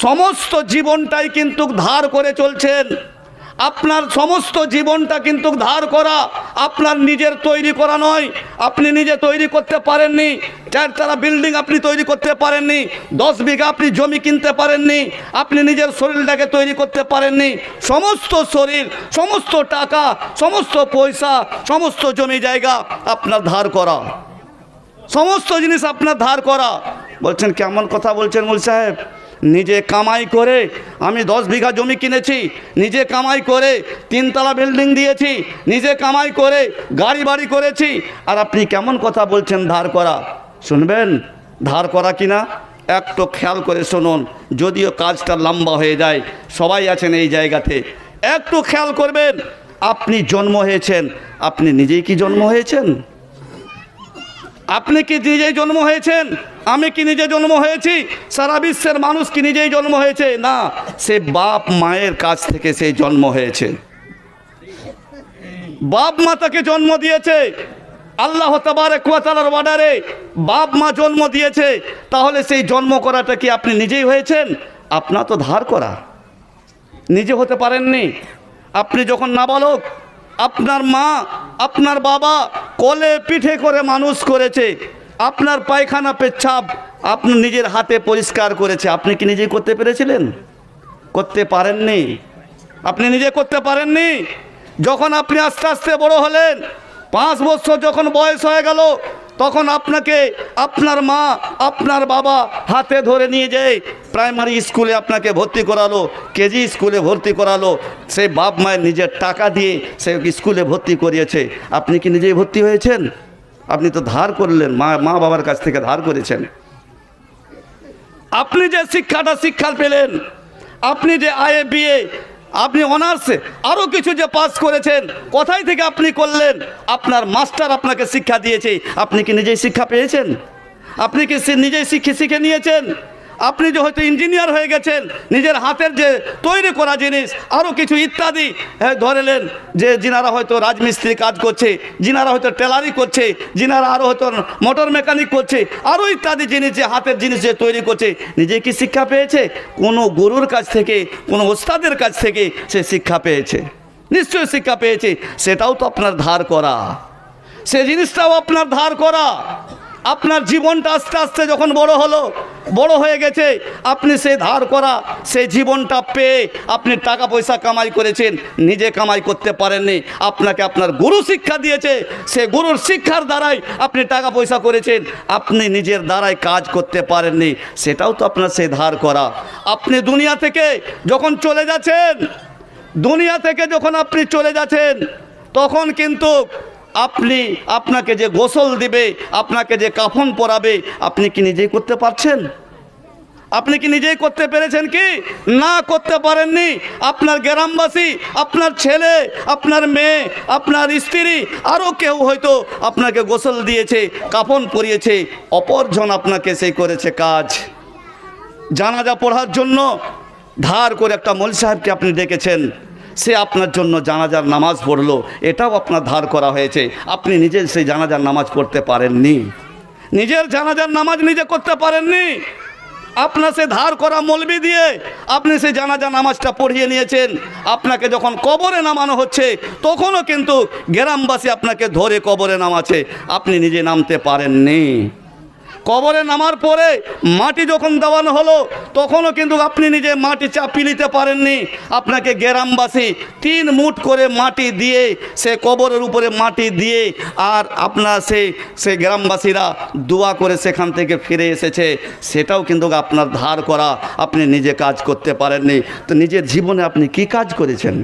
সমস্ত জীবনটাই কিন্তু ধার করে চলছেন। আপনার সমস্ত জীবনটা কিন্তু ধার করা আপনার নিজের তৈরি করা নয়। আপনি নিজে তৈরি করতে পারেননি। চারতলা বিল্ডিং আপনি তৈরি করতে পারেননি। দশ বিঘা আপনি জমি কিনতে পারেননি। আপনি নিজের শরীরটাকে তৈরি করতে পারেননি। সমস্ত শরীর, সমস্ত টাকা, সমস্ত পয়সা, সমস্ত জমি জায়গা আপনার ধার করা। সমস্ত জিনিস আপনার ধার করা। বলছেন, কেমন কথা বলছেন মূল সাহেব? নিজে কামাই করে আমি দশ বিঘা জমি কিনেছি, নিজে কামাই করে তিনতলা বিল্ডিং দিয়েছি, নিজে কামাই করে গাড়ি বাড়ি করেছি। আর আপনি কেমন কথা বলছেন ধার করা? শুনবেন? ধার করা কিনা? একটু খেয়াল করে শুনুন, যদিও কাজটা লম্বা হয়ে যায়, সবাই আছেন এই জায়গাতে। একটু খেয়াল করবেন, আপনি জন্ম হয়েছেন। আপনি নিজেই কি জন্ম হয়েছেন? আপনি কি নিজেই জন্ম হয়েছেন? আমি কি নিজে জন্ম হয়েছি? সারা বিশ্বের মানুষ কি নিজেই জন্ম হয়েছে? না, সে বাপ মায়ের কাছ থেকে সেই জন্ম হয়েছে। বাপ মা তাকে জন্ম দিয়েছে। আল্লাহ তাবারক ওয়া তাআলার অর্ডারে বাপ মা জন্ম দিয়েছে। তাহলে সেই জন্ম করাটা কি আপনি নিজেই হয়েছেন? আপনার তো ধার করা। নিজে হতে পারেননি। আপনি যখন নাবালক, আপনার মা, আপনার বাবা কলে পিঠে করে মানুষ করেছে। আপনার পায়খানা পেচ্ছাপ আপনি নিজের হাতে পরিষ্কার করেছে। আপনি কি নিজেই করতে পেরেছিলেন? করতে পারেননি। আপনি নিজে করতে পারেননি? যখন আপনি আস্তে আস্তে বড় হলেন, পাঁচ বছর যখন বয়স হয়ে গেল, তখন আপনাকে আপনার মা, আপনার বাবা হাতে ধরে নিয়ে যায় প্রাইমারি স্কুলে আপনাকে ভর্তি করালো, কেজি স্কুলে ভর্তি করালো। সেই বাপ মায়ের নিজের টাকা দিয়ে সে স্কুলে ভর্তি করিয়েছে। আপনি কি নিজেই ভর্তি হয়েছেন? আপনি তো ধার করলেন, মা মা বাবার কাছ থেকে ধার করেছেন। আপনি যে শিক্ষাটা শিক্ষা পেলেন, আপনি যে আয়ে বিয়ে আপনি অনার্সে আরও কিছু যে পাস করেছেন, কোথায় থেকে আপনি করলেন? আপনার মাস্টার আপনাকে শিক্ষা দিয়েছে। আপনি কি নিজেই শিক্ষা পেয়েছেন? আপনি কি নিজেই শিখে শিখে নিয়েছেন? আপনি যে হয়তো ইঞ্জিনিয়ার হয়ে গেছেন, নিজের হাতের যে তৈরি করা জিনিস আরও কিছু ইত্যাদি ধরেলেন যে যিনারা হয়তো রাজমিস্ত্রি কাজ করছে, যিনারা হয়তো টেলারি করছে, যিনারা আরও হয়তো মোটর মেকানিক করছে আরও ইত্যাদি জিনিস যে হাতের জিনিস যে তৈরি করছে, নিজে কি শিক্ষা পেয়েছে? কোনো গুরুর কাছ থেকে, কোনো ওস্তাদের কাছ থেকে সে শিক্ষা পেয়েছে। নিশ্চয়ই শিক্ষা পেয়েছে। সেটাও তো আপনার ধার করা। সে জিনিসটাও আপনার ধার করা। আপনার জীবনটা আস্তে আস্তে যখন বড় হলো, বড় হয়ে গেছে, আপনি সেই ধার করা সেই জীবনটা পেয়ে আপনি টাকা পয়সা কামাই করেছেন, নিজে কামাই করতে পারেননি, আপনাকে আপনার গুরু শিক্ষা দিয়েছে, সে গুরুর শিক্ষার দ্বারাই আপনি টাকা পয়সা করেছেন, আপনি নিজের দ্বারাই কাজ করতে পারেননি, সেটাও তো আপনার সেই ধার করা। আপনি দুনিয়া থেকে যখন চলে যাচ্ছেন, দুনিয়া থেকে যখন আপনি চলে যাচ্ছেন, তখন কিন্তু আপনি আপনাকে যে গোসল দিবে, আপনাকে যে কাফন পরাবে, আপনি কি নিজেই করতে পারছেন? আপনি কি নিজেই করতে পেরেছেন কি? না করতে পারেননি। আপনার গ্রামবাসী, আপনার ছেলে, আপনার মেয়ে, আপনার স্ত্রী আরও কেউ হয়তো আপনাকে গোসল দিয়েছে, কাফন পরিয়েছে, অপরজন আপনাকে সেই করেছে কাজ। জানাজা পড়ার জন্য ধার করে একটা মল সাহেবকে আপনি ডেকেছেন। সে আপনার জন্য জানাজার নামাজ পড়ল, এটাও আপনার ধার করা হয়েছে। আপনি নিজে সেই জানাজার নামাজ পড়তে পারেননি। নিজের জানাজার নামাজ নিজে করতে পারেননি। আপনার সে ধার করা মলবি দিয়ে আপনি সেই জানাজা নামাজটা পড়িয়ে নিয়েছেন। আপনাকে যখন কবরে নামানো হচ্ছে, তখনও কিন্তু গ্রামবাসী আপনাকে ধরে কবরে নামাছে আপনি নিজে নামতে পারেননি। কবরে নামার পরে মাটি যখন দেওয়ানো হলো, তখনও কিন্তু আপনি নিজে মাটি চাপিয়ে নিতে পারেননি। আপনাকে গ্রামবাসী তিন মুঠ করে মাটি দিয়ে সে কবরের উপরে মাটি দিয়ে আর আপনার সে সে গ্রামবাসীরা দোয়া করে সেখান থেকে ফিরে এসেছে। সেটাও কিন্তু আপনার ধার করা, আপনি নিজে কাজ করতে পারেননি। তো নিজের জীবনে আপনি কি কাজ করেছেন?